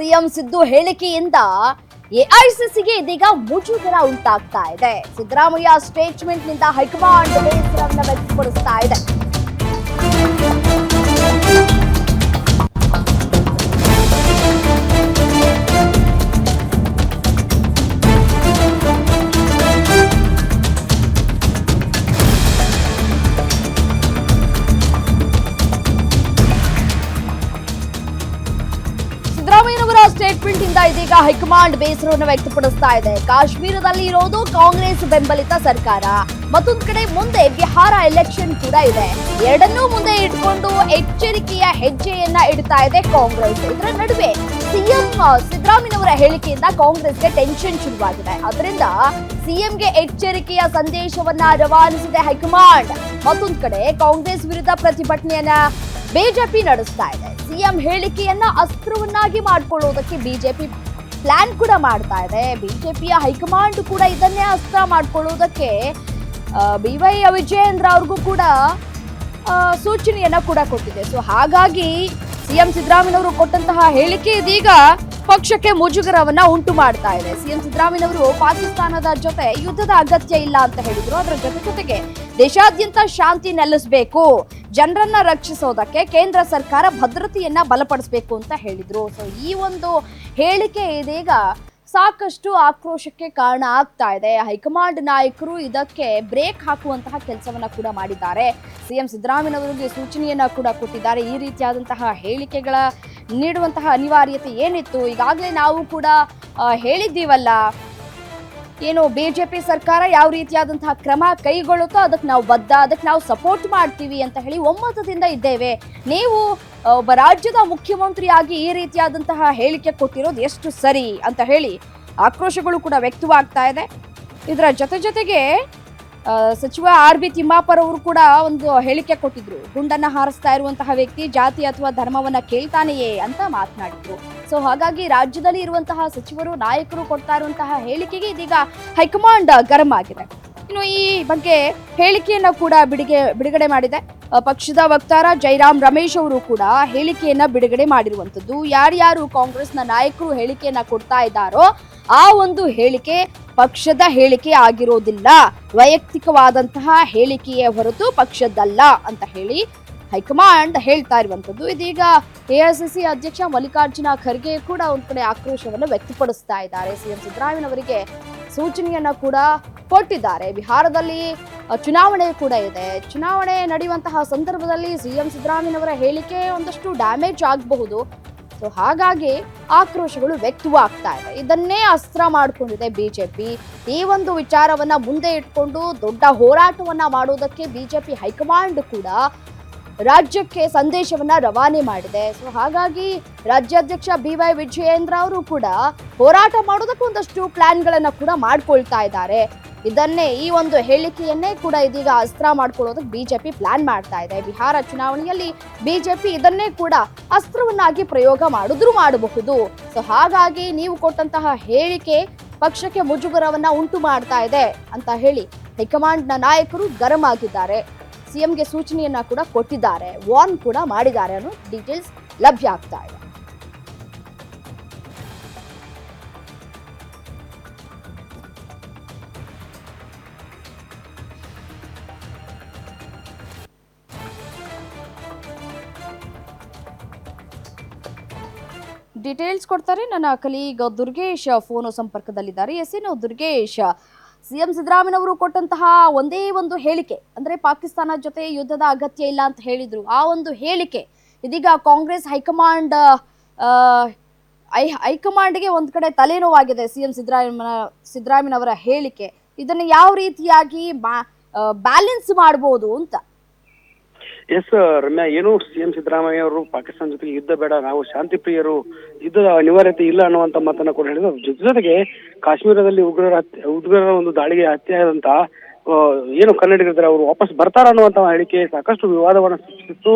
CM Siddu ಹೇಳಿಕೆಯಿಂದ ಎಐಸಿಸಿಗೆ ಇದೀಗ ಮುಜುಗರ ಉಂಟಾಗ್ತಾ ಇದೆ. ಸಿದ್ದರಾಮಯ್ಯ ಸ್ಟೇಟ್ಮೆಂಟ್ನಿಂದ ಹೈಕಮಾಂಡ್ ಬೇಸರವನ್ನು ವ್ಯಕ್ತಪಡಿಸ್ತಾ ಇದೆ. ಸ್ಟೇಟ್ಮೆಂಟ್ ಇಂದ ಇದೀಗ ಹೈಕಮಾಂಡ್ ಬೇಸರವನ್ನು ವ್ಯಕ್ತಪಡಿಸ್ತಾ ಇದೆ. ಕಾಶ್ಮೀರದಲ್ಲಿ ಇರೋದು ಕಾಂಗ್ರೆಸ್ ಬೆಂಬಲಿತ ಸರ್ಕಾರ. ಮತ್ತೊಂದು ಕಡೆ ಮುಂದೆ ಬಿಹಾರ ಎಲೆಕ್ಷನ್ ಕೂಡ ಇದೆ. ಎರಡನ್ನೂ ಮುಂದೆ ಇಟ್ಕೊಂಡು ಎಚ್ಚರಿಕೆಯ ಹೆಜ್ಜೆಯನ್ನ ಇಡ್ತಾ ಇದೆ ಕಾಂಗ್ರೆಸ್. ಇದರ ನಡುವೆ ಸಿಎಂ ಸಿದ್ದರಾಮಯ್ಯನವರ ಹೇಳಿಕೆಯಿಂದ ಕಾಂಗ್ರೆಸ್ಗೆ ಟೆನ್ಷನ್ ಶುರುವಾಗಿದೆ. ಅದರಿಂದ ಸಿಎಂಗೆ ಎಚ್ಚರಿಕೆಯ ಸಂದೇಶವನ್ನ ರವಾನಿಸಿದೆ ಹೈಕಮಾಂಡ್. ಮತ್ತೊಂದು ಕಡೆ ಕಾಂಗ್ರೆಸ್ ವಿರುದ್ಧ ಪ್ರತಿಭಟನೆಯನ್ನ ಬಿಜೆಪಿ ನಡೆಸ್ತಾ ಇದೆ. ಸಿಎಂ ಹೇಳಿಕೆಯನ್ನ ಅಸ್ತ್ರವನ್ನಾಗಿ ಮಾಡ್ಕೊಳ್ಳೋದಕ್ಕೆ ಬಿಜೆಪಿ ಪ್ಲಾನ್ ಕೂಡ ಮಾಡ್ತಾ ಇದೆ. ಬಿಜೆಪಿಯ ಹೈಕಮಾಂಡ್ ಕೂಡ ಇದನ್ನೇ ಅಸ್ತ್ರ ಮಾಡ್ಕೊಳ್ಳೋದಕ್ಕೆ ಬಿ ವೈ ವಿಜಯೇಂದ್ರ ಅವ್ರಿಗೂ ಕೂಡ ಸೂಚನೆಯನ್ನ ಕೂಡ ಕೊಟ್ಟಿದೆ. ಸೊ ಹಾಗಾಗಿ ಸಿಎಂ ಸಿದ್ದರಾಮಯ್ಯನವರು ಕೊಟ್ಟಂತಹ ಹೇಳಿಕೆ ಇದೀಗ ಪಕ್ಷಕ್ಕೆ ಮುಜುಗರವನ್ನ ಉಂಟು ಮಾಡ್ತಾ ಇದೆ. ಸಿಎಂ ಸಿದ್ದರಾಮಯ್ಯನವರು ಪಾಕಿಸ್ತಾನದ ಜೊತೆ ಯುದ್ಧದ ಅಗತ್ಯ ಇಲ್ಲ ಅಂತ ಹೇಳಿದ್ರು. ಅದರ ಜೊತೆ ಜೊತೆಗೆ ದೇಶಾದ್ಯಂತ ಶಾಂತಿ ನೆಲೆಸಬೇಕು. ಜನರನ್ನ ರಕ್ಷಿಸೋದಕ್ಕೆ ಕೇಂದ್ರ ಸರ್ಕಾರ ಭದ್ರತೆಯನ್ನ ಬಲಪಡಿಸಬೇಕು ಅಂತ ಹೇಳಿದ್ರು. ಸೊ ಈ ಒಂದು ಹೇಳಿಕೆ ಇದೀಗ ಸಾಕಷ್ಟು ಆಕ್ರೋಶಕ್ಕೆ ಕಾರಣ ಆಗ್ತಾ ಇದೆ. ಹೈಕಮಾಂಡ್ ನಾಯಕರು ಇದಕ್ಕೆ ಬ್ರೇಕ್ ಹಾಕುವಂತಹ ಕೆಲಸವನ್ನ ಕೂಡ ಮಾಡಿದ್ದಾರೆ. ಸಿಎಂ ಸಿದ್ದರಾಮಯ್ಯನವರಿಗೆ ಸೂಚನೆಯನ್ನ ಕೂಡ ಕೊಟ್ಟಿದ್ದಾರೆ. ಈ ರೀತಿಯಾದಂತಹ ಹೇಳಿಕೆಗಳ ನೀಡುವಂತಹ ಅನಿವಾರ್ಯತೆ ಏನಿತ್ತು? ಈಗಾಗಲೇ ನಾವು ಕೂಡ ಹೇಳಿದ್ದೀವಲ್ಲ. ಏನು ಬಿಜೆಪಿ ಸರ್ಕಾರ ಯಾವ ರೀತಿಯಾದಂತಹ ಕ್ರಮ ಕೈಗೊಳ್ಳುತ್ತೋ ಅದಕ್ಕೆ ನಾವು ಬದ್ಧ, ಅದಕ್ಕೆ ನಾವು ಸಪೋರ್ಟ್ ಮಾಡ್ತೀವಿ ಅಂತ ಹೇಳಿ ಒಮ್ಮತದಿಂದ ಇದ್ದೇವೆ. ನೀವು ಒಬ್ಬ ರಾಜ್ಯದ ಮುಖ್ಯಮಂತ್ರಿಯಾಗಿ ಈ ರೀತಿಯಾದಂತಹ ಹೇಳಿಕೆ ಕೊಟ್ಟಿರೋದು ಎಷ್ಟು ಸರಿ ಅಂತ ಹೇಳಿ ಆಕ್ರೋಶಗಳು ಕೂಡ ವ್ಯಕ್ತವಾಗ್ತಾ ಇದೆ. ಇದರ ಜೊತೆ ಜೊತೆಗೆ ಸಚಿವ ಆರ್ ಬಿ ತಿಮ್ಮಾಪರ್ ಅವರು ಕೂಡ ಒಂದು ಹೇಳಿಕೆ ಕೊಟ್ಟಿದ್ರು. ಗುಂಡನ್ನ ಹಾರಿಸ್ತಾ ಇರುವಂತಹ ವ್ಯಕ್ತಿ ಜಾತಿ ಅಥವಾ ಧರ್ಮವನ್ನ ಕೇಳ್ತಾನೆಯೇ ಅಂತ ಮಾತನಾಡಿದ್ರು. ಸೊ ಹಾಗಾಗಿ ರಾಜ್ಯದಲ್ಲಿ ಇರುವಂತಹ ಸಚಿವರು, ನಾಯಕರು ಕೊಡ್ತಾ ಇರುವಂತಹ ಹೇಳಿಕೆಗೆ ಇದೀಗ ಹೈಕಮಾಂಡ್ ಗರಂ ಆಗಿದೆ. ಇನ್ನು ಈ ಬಗ್ಗೆ ಹೇಳಿಕೆಯನ್ನ ಕೂಡ ಬಿಡುಗೆ, ಬಿಡುಗಡೆ ಮಾಡಿದೆ. ಪಕ್ಷದ ವಕ್ತಾರ ಜೈರಾಮ್ ರಮೇಶ್ ಅವರು ಕೂಡ ಹೇಳಿಕೆಯನ್ನ ಬಿಡುಗಡೆ ಮಾಡಿರುವಂಥದ್ದು. ಯಾರ್ಯಾರು ಕಾಂಗ್ರೆಸ್ನ ನಾಯಕರು ಹೇಳಿಕೆಯನ್ನ ಕೊಡ್ತಾ ಇದ್ದಾರೋ ಆ ಒಂದು ಹೇಳಿಕೆ ಪಕ್ಷದ ಹೇಳಿಕೆ ಆಗಿರೋದಿಲ್ಲ. ವೈಯಕ್ತಿಕವಾದಂತಹ ಹೇಳಿಕೆಯೇ ಹೊರತು ಪಕ್ಷದ್ದಲ್ಲ ಅಂತ ಹೇಳಿ ಹೈಕಮಾಂಡ್ ಹೇಳ್ತಾ ಇರುವಂತದ್ದು ಇದೀಗ ಎಐಸಿಸಿ ಅಧ್ಯಕ್ಷ ಮಲ್ಲಿಕಾರ್ಜುನ ಖರ್ಗೆ ಕೂಡ ಒಂದು ಕಡೆ ಆಕ್ರೋಶವನ್ನು ವ್ಯಕ್ತಪಡಿಸ್ತಾ ಇದ್ದಾರೆ. ಸಿಎಂ ಸಿದ್ದರಾಮಯ್ಯನವರಿಗೆ ಸೂಚನೆಯನ್ನ ಕೂಡ ಕೊಟ್ಟಿದ್ದಾರೆ. ಬಿಹಾರದಲ್ಲಿ ಚುನಾವಣೆ ಕೂಡ ಇದೆ. ಚುನಾವಣೆ ನಡೆಯುವಂತಹ ಸಂದರ್ಭದಲ್ಲಿ ಸಿಎಂ ಸಿದ್ದರಾಮಯ್ಯನವರ ಹೇಳಿಕೆ ಒಂದಷ್ಟು ಡ್ಯಾಮೇಜ್ ಆಗಬಹುದು. ಸೊ ಹಾಗಾಗಿ ಆಕ್ರೋಶಗಳು ವ್ಯಕ್ತವಾಗ್ತಾ ಇದೆ. ಇದನ್ನೇ ಅಸ್ತ್ರ ಮಾಡಿಕೊಂಡಿದೆ ಬಿಜೆಪಿ. ಈ ಒಂದು ವಿಚಾರವನ್ನ ಮುಂದೆ ಇಟ್ಕೊಂಡು ದೊಡ್ಡ ಹೋರಾಟವನ್ನ ಮಾಡೋದಕ್ಕೆ ಬಿಜೆಪಿ ಹೈಕಮಾಂಡ್ ಕೂಡ ರಾಜ್ಯಕ್ಕೆ ಸಂದೇಶವನ್ನ ರವಾನೆ ಮಾಡಿದೆ. ಸೊ ಹಾಗಾಗಿ ರಾಜ್ಯಾಧ್ಯಕ್ಷ ಬಿ ವೈ ವಿಜಯೇಂದ್ರ ಅವರು ಕೂಡ ಹೋರಾಟ ಮಾಡೋದಕ್ಕೊಂದಷ್ಟು ಪ್ಲಾನ್ಗಳನ್ನ ಕೂಡ ಮಾಡ್ಕೊಳ್ತಾ ಇದ್ದಾರೆ. ಇದನ್ನೇ ಈ ಒಂದು ಹೇಳಿಕೆಯನ್ನೇ ಕೂಡ ಇದೀಗ ಅಸ್ತ್ರ ಮಾಡ್ಕೊಳ್ಳೋದಕ್ಕೆ ಬಿಜೆಪಿ ಪ್ಲಾನ್ ಮಾಡ್ತಾ ಇದೆ. ಬಿಹಾರ ಚುನಾವಣೆಯಲ್ಲಿ ಬಿಜೆಪಿ ಇದನ್ನೇ ಕೂಡ ಅಸ್ತ್ರವನ್ನಾಗಿ ಪ್ರಯೋಗ ಮಾಡಿದ್ರು ಮಾಡಬಹುದು. ಸೊ ಹಾಗಾಗಿ ನೀವು ಕೊಟ್ಟಂತಹ ಹೇಳಿಕೆ ಪಕ್ಷಕ್ಕೆ ಮುಜುಗರವನ್ನ ಉಂಟು ಮಾಡ್ತಾ ಇದೆ ಅಂತ ಹೇಳಿ ಹೈಕಮಾಂಡ್ನ ನಾಯಕರು ಗರಂ ಆಗಿದ್ದಾರೆ. ಸಿಎಂಗೆ ಸೂಚನೆಯನ್ನ ಕೂಡ ಕೊಟ್ಟಿದ್ದಾರೆ. ವಾರ್ನ್ ಕೂಡ ಮಾಡಿದ್ದಾರೆ ಅನ್ನೋ ಡೀಟೇಲ್ಸ್ ಲಭ್ಯ ಆಗ್ತಾ ಇದೆ. ಡೀಟೇಲ್ಸ್ ಕೊಡ್ತಾರೆ. ನನ್ನ ಕಲೀಗ್ ದುರ್ಗೇಶ್ ಫೋನು ಸಂಪರ್ಕದಲ್ಲಿದ್ದಾರೆ. ಎಸ್ ಏನು ದುರ್ಗೇಶ್, ಸಿಎಂ ಸಿದ್ದರಾಮಯ್ಯನವರು ಕೊಟ್ಟಂತಹ ಒಂದೇ ಒಂದು ಹೇಳಿಕೆ, ಅಂದ್ರೆ ಪಾಕಿಸ್ತಾನ ಜೊತೆ ಯುದ್ಧದ ಅಗತ್ಯ ಇಲ್ಲ ಅಂತ ಹೇಳಿದ್ರು. ಆ ಒಂದು ಹೇಳಿಕೆ ಇದೀಗ ಕಾಂಗ್ರೆಸ್ ಹೈಕಮಾಂಡ್ ಐ ಹೈಕಮಾಂಡ್ಗೆ ಒಂದ್ ಕಡೆ ತಲೆನೋವಾಗಿದೆ ಸಿಎಂ ಸಿದ್ದರಾಮಯ್ಯ, ಸಿದ್ದರಾಮಯ್ಯನವರ ಹೇಳಿಕೆ. ಇದನ್ನು ಯಾವ ರೀತಿಯಾಗಿ ಬ್ಯಾಲೆನ್ಸ್ ಮಾಡ್ಬೋದು ಅಂತ. ಎಸ್ ರಮ್ಯಾ, ಏನು ಸಿಎಂ ಸಿದ್ದರಾಮಯ್ಯ ಅವರು ಪಾಕಿಸ್ತಾನ ಜೊತೆಗೆ ಯುದ್ಧ ಬೇಡ, ನಾವು ಶಾಂತಿ ಪ್ರಿಯರು ಯುದ್ಧದ ಅನಿವಾರ್ಯತೆ ಇಲ್ಲ ಅನ್ನುವಂತ ಮಾತನ್ನ ಕೂಡ ಹೇಳಿದ್ರು. ಜೊತೆ ಜೊತೆಗೆ ಕಾಶ್ಮೀರದಲ್ಲಿ ಉಗ್ರರ ಉಗ್ರರ ಒಂದು ದಾಳಿಗೆ ಹತ್ಯೆ ಏನು ಕನ್ನಡಿಗರಿದ್ದಾರೆ ಅವರು ವಾಪಸ್ ಬರ್ತಾರ ಅನ್ನುವಂತ ಹೇಳಿಕೆ ಸಾಕಷ್ಟು ವಿವಾದವನ್ನ ಸೃಷ್ಟಿಸಿತ್ತು.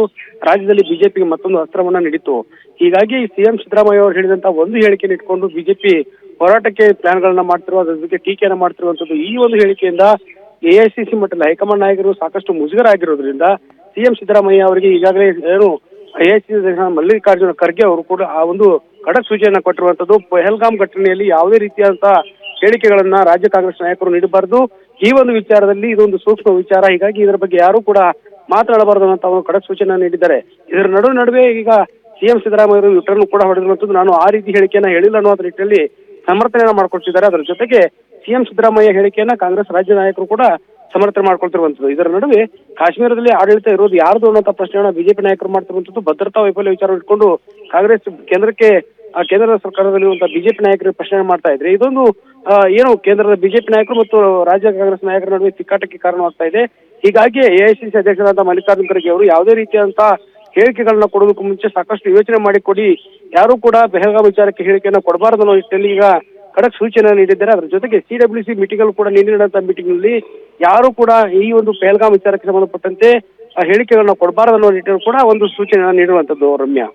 ರಾಜ್ಯದಲ್ಲಿ ಬಿಜೆಪಿಗೆ ಮತ್ತೊಂದು ಅಸ್ತ್ರವನ್ನ ನೀಡಿತ್ತು. ಹೀಗಾಗಿ ಸಿಎಂ ಸಿದ್ದರಾಮಯ್ಯ ಅವರು ಹೇಳಿದಂತ ಒಂದು ಹೇಳಿಕೆಯನ್ನು ಇಟ್ಕೊಂಡು ಬಿಜೆಪಿ ಹೋರಾಟಕ್ಕೆ ಪ್ಲಾನ್ಗಳನ್ನ ಮಾಡ್ತಿರುವ, ಅದ್ರ ಬಗ್ಗೆ ಟೀಕೆಯನ್ನ ಮಾಡ್ತಿರುವಂತದ್ದು ಈ ಒಂದು ಹೇಳಿಕೆಯಿಂದ ಎಐಸಿಸಿ ಮಟ್ಟದ ಹೈಕಮಾಂಡ್ ನಾಯಕರು ಸಾಕಷ್ಟು ಮುಜುಗರ ಆಗಿರೋದ್ರಿಂದ ಸಿಎಂ ಸಿದ್ದರಾಮಯ್ಯ ಅವರಿಗೆ ಈಗಾಗಲೇ ಏನು ಎಐಸಿಸಿ ಮಲ್ಲಿಕಾರ್ಜುನ ಖರ್ಗೆ ಅವರು ಕೂಡ ಆ ಒಂದು ಖಡಕ್ ಸೂಚನೆಯನ್ನ ಕೊಟ್ಟಿರುವಂತದ್ದು ಪೆಹಲ್ಗಾಮ್ ಘಟನೆಯಲ್ಲಿ ಯಾವುದೇ ರೀತಿಯಾದಂತಹ ಹೇಳಿಕೆಗಳನ್ನ ರಾಜ್ಯ ಕಾಂಗ್ರೆಸ್ ನಾಯಕರು ನೀಡಬಾರದು. ಈ ಒಂದು ವಿಚಾರದಲ್ಲಿ ಇದೊಂದು ಸೂಕ್ಷ್ಮ ವಿಚಾರ. ಹೀಗಾಗಿ ಇದರ ಬಗ್ಗೆ ಯಾರು ಕೂಡ ಮಾತನಾಡಬಾರದು ಅಂತ ಅವರು ಖಡಕ್ ಸೂಚನೆ ನೀಡಿದ್ದಾರೆ. ಇದರ ನಡುವೆ ನಡುವೆ ಈಗ ಸಿಎಂ ಸಿದ್ದರಾಮಯ್ಯ ಅವರು ಯುಟರ್ನ್ ಕೂಡ ಹೊಡೆದಿರುವಂತದ್ದು ನಾನು ಆ ರೀತಿ ಹೇಳಿಕೆಯನ್ನ ಹೇಳಿಲ್ಲ ಅನ್ನೋ ನಿಟ್ಟಿನಲ್ಲಿ ಸಮರ್ಥನೆಯನ್ನ ಮಾಡ್ಕೊಳ್ತಿದ್ದಾರೆ ಅದರ ಜೊತೆಗೆ ಸಿಎಂ ಸಿದ್ದರಾಮಯ್ಯ ಹೇಳಿಕೆಯನ್ನ ಕಾಂಗ್ರೆಸ್ ರಾಜ್ಯ ನಾಯಕರು ಕೂಡ ಸಮರ್ಥನೆ ಮಾಡ್ಕೊಳ್ತಿರುವಂತದ್ದು ಇದರ ನಡುವೆ ಕಾಶ್ಮೀರದಲ್ಲಿ ಆಡಳಿತ ಇರೋದು ಯಾರ್ದು ಅನ್ನೋ ಪ್ರಶ್ನೆಯನ್ನ ಬಿಜೆಪಿ ನಾಯಕರು ಮಾಡ್ತಿರುವಂತದ್ದು ಭದ್ರತಾ ವೈಫಲ್ಯ ವಿಚಾರ ಇಟ್ಕೊಂಡು ಕಾಂಗ್ರೆಸ್ ಕೇಂದ್ರಕ್ಕೆ ಕೇಂದ್ರ ಸರ್ಕಾರದಲ್ಲಿರುವಂತಹ ಬಿಜೆಪಿ ನಾಯಕರು ಪ್ರಶ್ನೆ ಮಾಡ್ತಾ ಇದ್ರೆ ಇದೊಂದು ಏನು ಕೇಂದ್ರದ ಬಿಜೆಪಿ ನಾಯಕರು ಮತ್ತು ರಾಜ್ಯ ಕಾಂಗ್ರೆಸ್ ನಾಯಕರ ನಡುವೆ ತಿಕ್ಕಾಟಕ್ಕೆ ಕಾರಣವಾಗ್ತಾ ಇದೆ. ಹೀಗಾಗಿ ಎಐಸಿಸಿ ಅಧ್ಯಕ್ಷರಾದ ಮಲ್ಲಿಕಾರ್ಜುನ ಖರ್ಗೆ ಅವರು ಯಾವುದೇ ರೀತಿಯಾದಂತಹ ಹೇಳಿಕೆಗಳನ್ನ ಕೊಡೋದಕ್ಕೂ ಮುಂಚೆ ಸಾಕಷ್ಟು ಯೋಚನೆ ಮಾಡಿ ಕೊಡಿ. ಯಾರು ಕೂಡ ಬೆಹಲ್ಗಾಮ್ ವಿಚಾರಕ್ಕೆ ಹೇಳಿಕೆಯನ್ನ ಕೊಡಬಾರದು ಅನ್ನೋ ನಿಟ್ಟಿನಲ್ಲಿ ಈಗ ಖಡಕ್ ಸೂಚನೆ ನೀಡಿದ್ದಾರೆ. ಅದರ ಜೊತೆಗೆ ಸಿ ಡಬ್ಲ್ಯೂ ಸಿ ಮೀಟಿಂಗ್ ಕೂಡ ನಿನ್ನೆ ಮೀಟಿಂಗ್ನಲ್ಲಿ ಯಾರು ಕೂಡ ಈ ಒಂದು ಪೆಹಲ್ಗಾಮ್ ವಿಚಾರಕ್ಕೆ ಸಂಬಂಧಪಟ್ಟಂತೆ ಹೇಳಿಕೆಗಳನ್ನ ಕೊಡಬಾರದು ಅನ್ನೋ ನಿಟ್ಟಿನಲ್ಲಿ ಕೂಡ ಒಂದು ಸೂಚನೆ ನೀಡುವಂತದ್ದು ರಮ್ಯಾ.